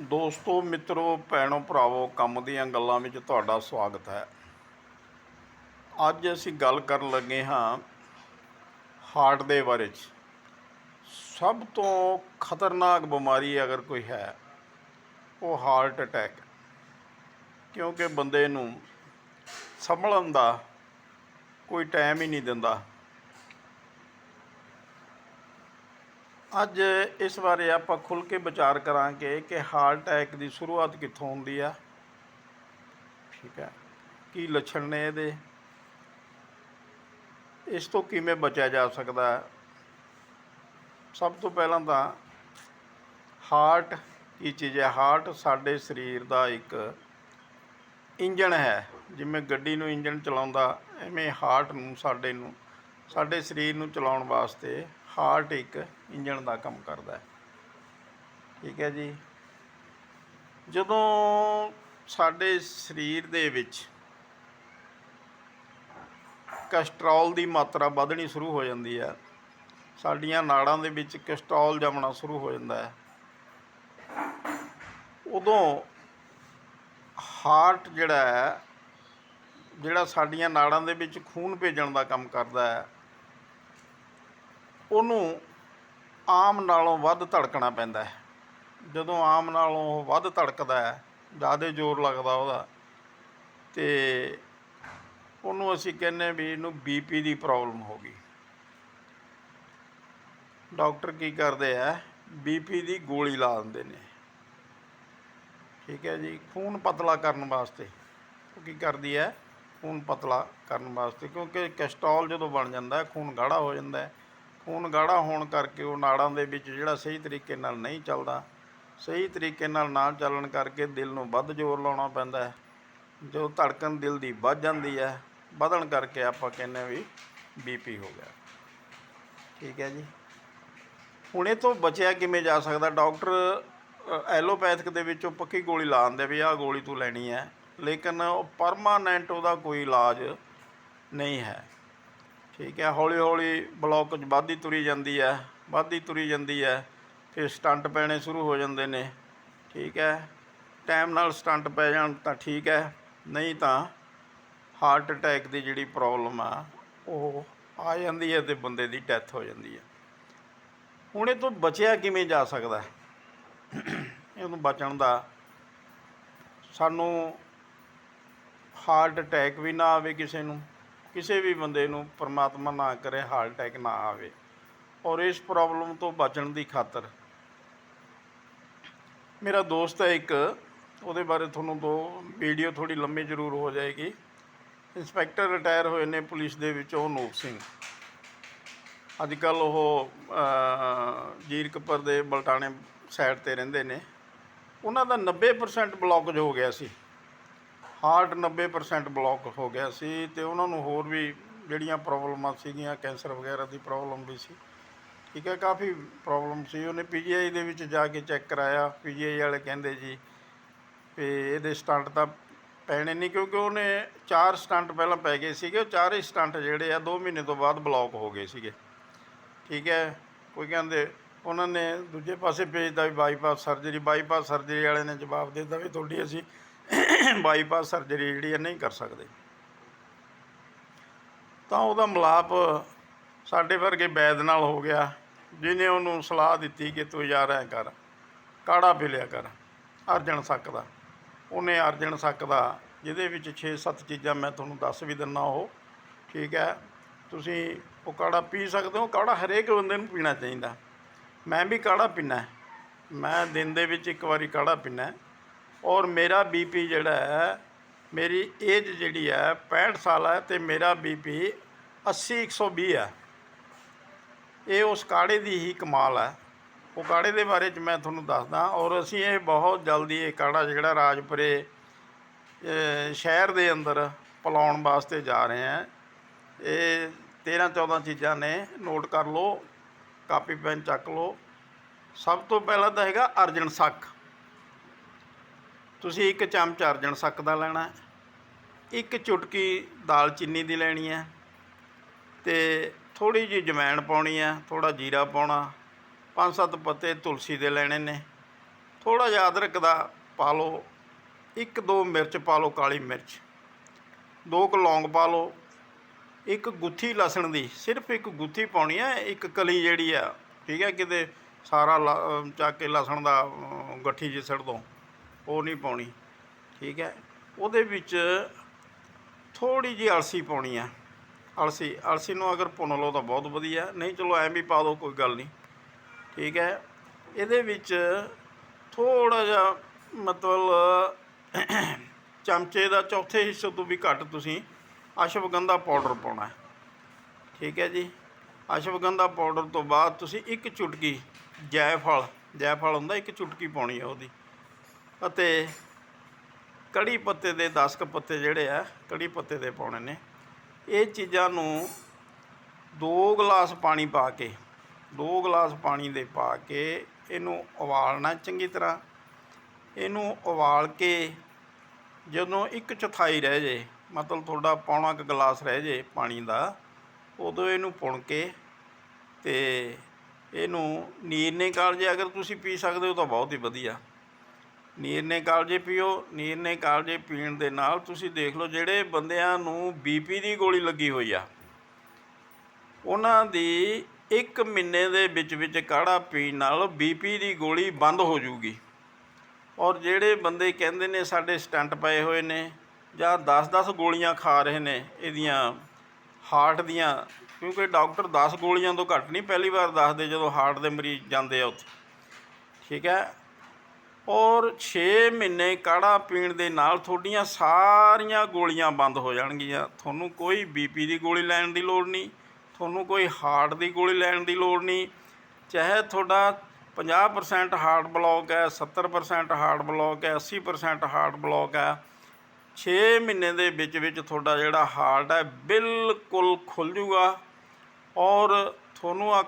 ਦੋਸਤੋ, ਮਿੱਤਰੋ, ਭੈਣੋ, ਭਰਾਵੋ, ਕੰਮ ਦੀਆਂ ਗੱਲਾਂ ਵਿੱਚ ਤੁਹਾਡਾ ਸਵਾਗਤ ਹੈ। ਅੱਜ ਅਸੀਂ ਗੱਲ ਕਰਨ ਲੱਗੇ ਹਾਂ ਹਾਰਟ ਦੇ ਬਾਰੇ 'ਚ। ਸਭ ਤੋਂ ਖਤਰਨਾਕ ਬਿਮਾਰੀ ਅਗਰ ਕੋਈ ਹੈ, ਉਹ ਹਾਰਟ ਅਟੈਕ। ਕਿਉਂਕਿ ਬੰਦੇ ਨੂੰ ਸੰਭਲਣ ਦਾ ਕੋਈ ਟਾਈਮ ਹੀ ਨਹੀਂ ਦਿੰਦਾ। ਅੱਜ ਇਸ ਬਾਰੇ ਆਪਾਂ ਖੁੱਲ ਕੇ ਵਿਚਾਰ ਕਰਾਂਗੇ ਕਿ ਹਾਰਟ ਅਟੈਕ ਦੀ ਸ਼ੁਰੂਆਤ ਕਿੱਥੋਂ ਹੁੰਦੀ ਆ। ਠੀਕ ਹੈ। ਕੀ ਲੱਛਣ ਨੇ ਇਹਦੇ? ਇਸ ਤੋਂ ਕਿਵੇਂ ਬਚਿਆ ਜਾ ਸਕਦਾ? ਹੈ ਸਭ ਤੋਂ ਪਹਿਲਾਂ ਤਾਂ ਹਾਰਟ ਕੀ ਚੀਜ਼ ਹੈ? ਹਾਰਟ ਸਾਡੇ ਸਰੀਰ ਦਾ ਇੱਕ ਇੰਜਣ ਹੈ। ਜਿਵੇਂ ਗੱਡੀ ਨੂੰ ਇੰਜਣ ਚਲਾਉਂਦਾ, ਐਵੇਂ ਹਾਰਟ ਨੂੰ ਸਾਡੇ ਨੂੰ, ਸਾਡੇ ਸਰੀਰ ਨੂੰ ਚਲਾਉਣ ਵਾਸਤੇ ਹਾਰਟ ਇੱਕ ਇੰਜਣ ਦਾ ਕੰਮ ਕਰਦਾ ਹੈ। ਠੀਕ ਹੈ ਜੀ। ਜਦੋਂ ਸਾਡੇ ਸਰੀਰ ਦੇ ਵਿੱਚ ਕੋਲੇਸਟ੍ਰੋਲ ਦੀ ਮਾਤਰਾ ਵਧਣੀ ਸ਼ੁਰੂ ਹੋ ਜਾਂਦੀ ਹੈ, ਸਾਡੀਆਂ ਨਾੜਾਂ ਦੇ ਵਿੱਚ ਕੋਲੇਸਟ੍ਰੋਲ ਜਮਣਾ ਸ਼ੁਰੂ ਹੋ ਜਾਂਦਾ ਹੈ, ਉਦੋਂ ਹਾਰਟ ਜਿਹੜਾ ਹੈ, ਜਿਹੜਾ ਸਾਡੀਆਂ ਨਾੜਾਂ ਦੇ ਵਿੱਚ ਖੂਨ ਭੇਜਣ ਦਾ ਕੰਮ ਕਰਦਾ ਹੈ ਉਹਨੂੰ ਆਮ ਨਾਲੋਂ ਵੱਧ ਧੜਕਣਾ ਪੈਂਦਾ ਹੈ। ਜਦੋਂ ਆਮ ਨਾਲੋਂ ਉਹ ਵੱਧ ਧੜਕਦਾ ਹੈ, ਜ਼ਿਆਦਾ ਜ਼ੋਰ ਲੱਗਦਾ ਉਹਦਾ, ਤੇ ਉਹਨੂੰ ਅਸੀਂ ਕਹਿੰਦੇ ਵੀ ਇਹਨੂੰ ਬੀਪੀ ਦੀ ਪ੍ਰੋਬਲਮ ਹੋ ਗਈ। ਡਾਕਟਰ ਕੀ ਕਰਦੇ ਆ ਬੀਪੀ ਦੀ ਗੋਲੀ ਲਾ ਦਿੰਦੇ ਨੇ। ਠੀਕ ਹੈ ਜੀ, ਖੂਨ ਪਤਲਾ ਕਰਨ ਵਾਸਤੇ। ਉਹ ਕੀ ਕਰਦੀ ਹੈ, ਖੂਨ ਪਤਲਾ ਕਰਨ ਵਾਸਤੇ, ਕਿਉਂਕਿ ਕੋਲੇਸਟ੍ਰੋਲ ਜਦੋਂ ਬਣ ਜਾਂਦਾ ਹੈ, ਖੂਨ ਗਾੜਾ ਹੋ ਜਾਂਦਾ ਹੈ। ਖੂਨ ਗਾੜਾ ਹੋਣ ਕਰਕੇ ਉਹ ਨਾੜਾਂ ਦੇ ਵਿੱਚ ਜਿਹੜਾ ਸਹੀ ਤਰੀਕੇ ਨਾਲ ਨਹੀਂ ਚੱਲਦਾ, ਸਹੀ ਤਰੀਕੇ ਨਾਲ ਨਾ ਚੱਲਣ ਕਰਕੇ ਦਿਲ ਨੂੰ ਵੱਧ ਜ਼ੋਰ ਲਾਉਣਾ ਪੈਂਦਾ ਹੈ। ਜੋ ਧੜਕਣ ਦਿਲ ਦੀ ਵੱਧ ਜਾਂਦੀ ਹੈ, ਵਧਣ ਕਰਕੇ ਆਪਾਂ ਕਹਿੰਦੇ ਵੀ ਬੀਪੀ ਹੋ ਗਿਆ। ਠੀਕ ਹੈ ਜੀ। ਹੁਣ ਇਹ ਤੋਂ ਬਚਿਆ ਕਿਵੇਂ ਜਾ ਸਕਦਾ? ਡਾਕਟਰ ਐਲੋਪੈਥਿਕ ਦੇ ਵਿੱਚ ਉਹ ਪੱਕੀ ਗੋਲੀ ਲਾ ਦਿੰਦੇ ਵੀ ਆਹ ਗੋਲੀ ਤੂੰ ਲੈਣੀ ਹੈ, ਲੇਕਿਨ ਉਹ ਪਰਮਾਨੈਂਟ ਉਹਦਾ ਕੋਈ ਇਲਾਜ ਨਹੀਂ ਹੈ। ਠੀਕ ਹੈ, ਹੌਲੀ ਹੌਲੀ ਬਲੌਕ 'ਚ ਵੱਧਦੀ ਤੁਰੀ ਜਾਂਦੀ ਹੈ ਵੱਧਦੀ ਤੁਰੀ ਜਾਂਦੀ ਹੈ, ਫਿਰ ਸਟੰਟ ਪੈਣੇ ਸ਼ੁਰੂ ਹੋ ਜਾਂਦੇ ਨੇ, ਠੀਕ ਹੈ। ਟਾਈਮ ਨਾਲ ਸਟੰਟ ਪੈ ਜਾਣ ਤਾਂ ਠੀਕ ਹੈ, ਨਹੀਂ ਤਾਂ ਹਾਰਟ ਅਟੈਕ ਦੀ ਜਿਹੜੀ ਪ੍ਰੋਬਲਮ ਆ, ਉਹ ਆ ਜਾਂਦੀ ਹੈ ਤੇ ਬੰਦੇ ਦੀ ਡੈਥ ਹੋ ਜਾਂਦੀ ਹੈ। ਹੁਣ ਇਹ ਤੋਂ ਬਚਿਆ ਕਿਵੇਂ ਜਾ ਸਕਦਾ ਇਹਨੂੰ ਬਚਣ ਦਾ ਸਾਨੂੰ ਹਾਰਟ ਅਟੈਕ ਵੀ ਨਾ ਆਵੇ ਕਿਸੇ ਨੂੰ ਕਿਸੇ ਵੀ ਬੰਦੇ ਨੂੰ ਪਰਮਾਤਮਾ ਨਾ ਕਰੇ ਹਾਰਟ ਅਟੈਕ ਨਾ ਆਵੇ। ਔਰ ਇਸ ਪ੍ਰੋਬਲਮ ਤੋਂ ਬਚਣ ਦੀ ਖਾਤਰ ਮੇਰਾ ਦੋਸਤ ਹੈ ਇੱਕ ਉਹਦੇ ਬਾਰੇ ਤੁਹਾਨੂੰ ਦੋ ਵੀਡੀਓ ਥੋੜੀ ਲੰਮੀ ਜ਼ਰੂਰ ਹੋ ਜਾਏਗੀ। ਇੰਸਪੈਕਟਰ ਰਿਟਾਇਰ ਹੋਏ ਨੇ ਪੁਲਿਸ ਦੇ ਵਿੱਚ ਉਹ ਨੂਪ ਸਿੰਘ। ਅੱਜ ਕੱਲ ਉਹ ਅ, ਜੀਰਕਪੁਰ ਦੇ ਬਲਟਾਣੇ ਸਾਈਡ ਤੇ ਰਹਿੰਦੇ ਨੇ। ਉਹਨਾਂ ਦਾ 90% ਬਲੌਕੇਜ ਹੋ ਗਿਆ ਸੀ। ਹਾਰਟ 90% ਬਲੌਕ ਹੋ ਗਿਆ ਸੀ ਤੇ ਉਹਨਾਂ ਨੂੰ ਹੋਰ ਵੀ ਜਿਹੜੀਆਂ ਪ੍ਰੋਬਲਮਾਂ ਸੀਗੀਆਂ ਕੈਂਸਰ ਵਗੈਰਾ ਦੀ ਪ੍ਰੋਬਲਮ ਵੀ ਸੀ। ਠੀਕ ਹੈ, ਕਾਫੀ ਪ੍ਰੋਬਲਮ ਸੀ। ਉਹਨੇ ਪੀਜੀਆਈ ਦੇ ਵਿੱਚ ਜਾ ਕੇ ਚੈੱਕ ਕਰਾਇਆ। ਪੀਜੀਆਈ ਵਾਲੇ ਕਹਿੰਦੇ ਜੀ ਵੀ ਇਹਦੇ ਸਟੰਟ ਤਾਂ ਪੈਣੇ ਨਹੀਂ ਕਿਉਂਕਿ ਉਹਨੇ ਚਾਰ ਸਟੰਟ ਪਹਿਲਾਂ ਪੈ ਗਏ ਸੀਗੇ। ਉਹ ਚਾਰੇ ਸਟੰਟ ਜਿਹੜੇ ਆ 2 ਮਹੀਨੇ ਤੋਂ ਬਾਅਦ ਬਲੌਕ ਹੋ ਗਏ ਸੀਗੇ। ਠੀਕ ਹੈ, ਕੋਈ ਕਹਿੰਦੇ ਉਹਨਾਂ ਨੇ ਦੂਜੇ ਪਾਸੇ ਭੇਜਦਾ ਵੀ ਬਾਈਪਾਸ ਸਰਜਰੀ ਬਾਈਪਾਸ ਸਰਜਰੀ ਵਾਲੇ ਨੇ ਜਵਾਬ ਦੇ ਦਿੱਤਾ ਵੀ ਤੁਹਾਡੀ ਅਸੀਂ ਬਾਈਪਾਸ ਸਰਜਰੀ ਜਿਹੜੀ ਹੈ ਨਹੀਂ ਕਰ ਸਕਦੇ। ਤਾਂ ਉਹਦਾ ਮਿਲਾਪ ਸਾਡੇ ਵਰਗੇ ਵੈਦ ਨਾਲ ਹੋ ਗਿਆ, ਜਿਹਨੇ ਉਹਨੂੰ ਸਲਾਹ ਦਿੱਤੀ ਕਿ ਤੂੰ ਯਾਰ ਐ ਕਰ, ਕਾੜਾ ਪੀ ਲਿਆ ਕਰ ਅਰਜਣ ਸੱਕ ਦਾ। ਉਹਨੇ ਅਰਜਣ ਸੱਕ ਦਾ, ਜਿਹਦੇ ਵਿੱਚ 6-7 ਚੀਜ਼ਾਂ ਮੈਂ ਤੁਹਾਨੂੰ ਦੱਸ ਵੀ ਦਿੰਨਾ ਉਹ, ਠੀਕ ਹੈ। ਤੁਸੀਂ ਉਹ ਕਾੜਾ ਪੀ ਸਕਦੇ ਹੋ, ਕਾੜਾ ਹਰੇਕ ਬੰਦੇ ਨੂੰ ਪੀਣਾ ਚਾਹੀਦਾ। ਮੈਂ ਵੀ ਕਾੜਾ ਪੀਨਾ, ਮੈਂ ਦਿਨ ਦੇ ਵਿੱਚ ਇੱਕ ਵਾਰੀ ਕਾੜਾ ਪੀਨਾ। ਔਰ ਮੇਰਾ ਬੀਪੀ ਜਿਹੜਾ ਹੈ, ਮੇਰੀ ਏਜ ਜਿਹੜੀ ਹੈ 65 ਸਾਲ ਹੈ ਤੇ ਮੇਰਾ ਬੀਪੀ 80 120 ਹੈ। ਇਹ ਉਸ ਕਾੜੇ ਦੀ ਹੀ ਕਮਾਲ ਹੈ। ਉਹ ਕਾੜੇ ਦੇ ਬਾਰੇ ਚ ਮੈਂ ਤੁਹਾਨੂੰ ਦੱਸਦਾ ਔਰ ਅਸੀਂ ਇਹ ਬਹੁਤ ਜਲਦੀ ਇਹ ਕਾੜਾ ਜਿਹੜਾ ਰਾਜਪੁਰੇ ਸ਼ਹਿਰ ਦੇ ਅੰਦਰ ਪਿਲਾਉਣ ਵਾਸਤੇ ਜਾ ਰਹੇ ਹਾਂ। ਇਹ 13 14 ਚੀਜ਼ਾਂ ਨੇ ਨੋਟ ਕਰ ਲਓ ਕਾਪੀ ਪੈਨ ਚੱਕ ਲਓ। ਸਭ ਤੋਂ ਪਹਿਲਾਂ ਤਾਂ ਹੈਗਾ ਅਰਜਨ ਸੱਕ ਤੁਸੀਂ ਇੱਕ ਚਮਚ ਅਰਜਨ ਸੱਕ ਦਾ ਲੈਣਾ ਇੱਕ ਚੁਟਕੀ ਦਾਲਚੀਨੀ ਦੀ ਲੈਣੀ ਹੈ ਤੇ ਥੋੜੀ ਜਿਹੀ ਜਮੈਣ ਪਾਉਣੀ ਹੈ ਥੋੜਾ ਜੀਰਾ ਪਾਉਣਾ, ਪੰਜ ਸੱਤ ਪੱਤੇ ਤੁਲਸੀ ਦੇ ਲੈਣੇ ਨੇ ਥੋੜਾ ਜਿਹਾ ਅਦਰਕ ਦਾ ਪਾ ਲਓ, ਇੱਕ ਦੋ ਮਿਰਚ ਪਾ ਲਓ ਕਾਲੀ ਮਿਰਚ, ਦੋ ਕੁ ਲੌਂਗ ਪਾ ਲਓ, ਇੱਕ ਗੁੱਥੀ ਲਸਣ ਦੀ, ਸਿਰਫ ਇੱਕ ਗੁੱਥੀ ਪਾਉਣੀ ਹੈ, ਇੱਕ ਕਲੀ ਜਿਹੜੀ ਆ, ਠੀਕ ਹੈ, ਕਿਤੇ ਸਾਰਾ ਲ- ਚੱਕ ਕੇ ਲਸਣ ਦਾ ਗੱਠੀ ਜਿਹੀ ਸਿੱਟ ਦੋ। ਉਹ ਨਹੀਂ ਪਾਉਣੀ, ਠੀਕ ਹੈ? ਉਹਦੇ ਵਿੱਚ ਥੋੜੀ ਜਿਹੀ ਅਲਸੀ ਪਾਉਣੀ ਆ। ਅਲਸੀ ਅਲਸੀ ਨੂੰ ਅਗਰ ਭੁੰਨ ਲਓ ਤਾਂ ਬਹੁਤ ਵਧੀਆ। ਨਹੀਂ, ਚਲੋ ਐਂ ਵੀ ਪਾ ਦਿਓ ਕੋਈ ਗੱਲ ਨਹੀਂ। ਠੀਕ ਹੈ? ਇਹਦੇ ਵਿੱਚ ਥੋੜਾ ਜਿਹਾ ਮਤਲਬ ਚਮਚੇ ਦਾ ਚੌਥੇ ਹਿੱਸੇ ਤੋਂ ਵੀ ਘੱਟ ਤੁਸੀਂ ਅਸ਼ਵਗੰਧਾ ਪਾਊਡਰ ਪਾਉਣਾ ਹੈ। ਠੀਕ ਹੈ ਜੀ? ਅਸ਼ਵਗੰਧਾ ਪਾਊਡਰ ਤੋਂ ਬਾਅਦ ਤੁਸੀਂ ਇੱਕ ਚੁਟਕੀ ਜੈਫਲ ਜੈਫਲ ਹੁੰਦਾ, ਇੱਕ ਚੁਟਕੀ ਪਾਉਣੀ ਹੈ ਉਹਦੀ। ਅਤੇ ਕੜੀ ਪੱਤੇ ਦੇ 10 ਕੁ ਪੱਤੇ ਜਿਹੜੇ ਆ, ਕੜੀ ਪੱਤੇ ਦੇ ਪਾਉਣੇ ਨੇ। ਇਹ ਚੀਜ਼ਾਂ ਨੂੰ 2 ਗਲਾਸ ਪਾਣੀ ਪਾ ਕੇ 2 ਗਲਾਸ ਪਾਣੀ ਦੇ ਪਾ ਕੇ ਇਹਨੂੰ ਉਬਾਲਣਾ ਚੰਗੀ ਤਰ੍ਹਾਂ। ਇਹਨੂੰ ਉਬਾਲ ਕੇ ਜਦੋਂ ਇੱਕ ਚੌਥਾਈ ਰਹਿ ਜੇ, ਮਤਲਬ ਤੁਹਾਡਾ ਪੌਣਾ ਕੁ ਗਲਾਸ ਰਹਿ ਜੇ ਪਾਣੀ ਦਾ, ਉਦੋਂ ਇਹਨੂੰ ਪੁਣ ਕੇ ਤੇ ਇਹਨੂੰ ਨੀਰ ਨੀਰਨੇ ਕਾਲਜੇ ਅਗਰ ਤੁਸੀਂ ਪੀ ਸਕਦੇ ਹੋ ਤਾਂ ਬਹੁਤ ਹੀ ਵਧੀਆ। ਨੀਰਨੇ ਕਾਲਜੇ ਪੀਓ ਨੀਰਨੇ ਕਾਲਜੇ ਪੀਣ ਦੇ ਨਾਲ ਤੁਸੀਂ ਦੇਖ ਲਓ ਜਿਹੜੇ ਬੰਦਿਆਂ ਨੂੰ ਬੀਪੀ ਦੀ ਗੋਲੀ ਲੱਗੀ ਹੋਈ ਆ। ਉਹਨਾਂ ਦੀ 1 ਮਹੀਨੇ ਦੇ ਵਿੱਚ ਵਿੱਚ ਕਾੜਾ ਪੀਣ ਨਾਲ ਬੀਪੀ ਦੀ ਗੋਲੀ ਬੰਦ ਹੋ ਜਾਊਗੀ। ਔਰ ਜਿਹੜੇ ਬੰਦੇ ਕਹਿੰਦੇ ਨੇ ਸਾਡੇ ਸਟੰਟ ਪਏ ਹੋਏ ਨੇ ਜਾਂ 10-10 ਗੋਲੀਆਂ ਖਾ ਰਹੇ ਨੇ ਇਹਦੀਆਂ ਹਾਰਟ ਦੀਆਂ, ਕਿਉਂਕਿ ਡਾਕਟਰ 10 ਗੋਲੀਆਂ ਤੋਂ ਘੱਟ ਨਹੀਂ, ਪਹਿਲੀ ਵਾਰ ਦੱਸਦੇ ਜਦੋਂ ਹਾਰਟ ਦੇ ਮਰੀਜ਼ ਜਾਂਦੇ ਆ ਉੱਥੇ। ਠੀਕ ਹੈ? ਔਰ 6 ਮਹੀਨੇ ਕਾੜਾ ਪੀਣ ਦੇ ਨਾਲ ਤੁਹਾਡੀਆਂ ਸਾਰੀਆਂ ਗੋਲੀਆਂ ਬੰਦ ਹੋ ਜਾਣਗੀਆਂ। ਤੁਹਾਨੂੰ ਕੋਈ ਬੀਪੀ ਦੀ ਗੋਲੀ ਲੈਣ ਦੀ ਲੋੜ ਨਹੀਂ, ਤੁਹਾਨੂੰ ਕੋਈ ਹਾਰਟ ਦੀ ਗੋਲੀ ਲੈਣ ਦੀ ਲੋੜ ਨਹੀਂ। ਚਾਹੇ ਤੁਹਾਡਾ 50% ਹਾਰਟ ਬਲੌਕ ਹੈ 70% ਹਾਰਟ ਬਲੌਕ ਹੈ 80% ਹਾਰਟ ਬਲੌਕ ਹੈ 6 ਮਹੀਨੇ ਦੇ ਵਿੱਚ ਵਿੱਚ ਤੁਹਾਡਾ ਜਿਹੜਾ ਹਾਰਟ ਹੈ ਬਿਲਕੁਲ ਖੁੱਲ ਜੂਗਾ। ਔਰ ਤੁਹਾਨੂੰ ਆ